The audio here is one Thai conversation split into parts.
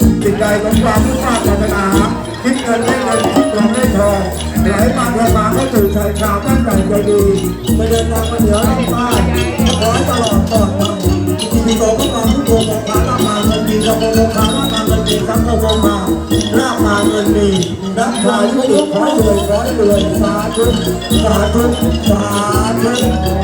สิ่งใดของความมุ่งมั่นปรารถนาคิดเงินได้เงินคิดทองได้ทองไหลมาเทมาเข้าสู่ชายชาวตั้งใจใจดีไปเดินทางมาเหนือล่องใต้ขอให้ตลอดปลอดภัยที่มีโตก็มาทุกโกบอกขาลามาเงินดีกระโปรงขาลามาเงินดีทั้งกระโปรงมาลามาเงินดีนักชายที่ติดขอให้รวยขอให้รวยสาธุสาธุสาธุ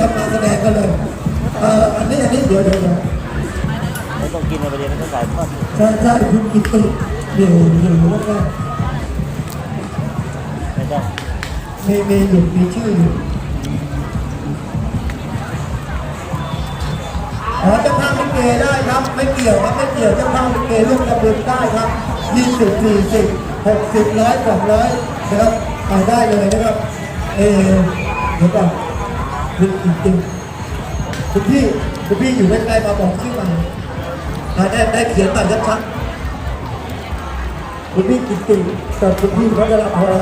ทำกาแสดงกันเลยเอออันนี้อันนี้เดี๋ยวเดี๋ยวเดี๋ยวไม่ต้องกินในประเด็นต้องใส่ทอดใช่ใช่คุณกิตติเดี๋ยวเดี๋ยวแล้วก็ไม่ต้มีมีอยู่มีชื่ออยู่อ๋อเจ้าภาพลิเกยได้ครับ ไม่เกี่ยวครับไม่เกี่ยวเจ้าภาพลิเกร่วมกระบุญได้ครับยี่สิบสี่สิบหกสิบร้อยสองร้อยนะครับได้เลยนะครับเออเดี๋ยวก่อน คุณกิตติคุณพี่คุณพี่อยู่ใกล้ๆมาบอกชื่อมาอ่าได้ได้เขียนมาชัดชัดคุณพี่กิตติกับคุณพี่พัชรพร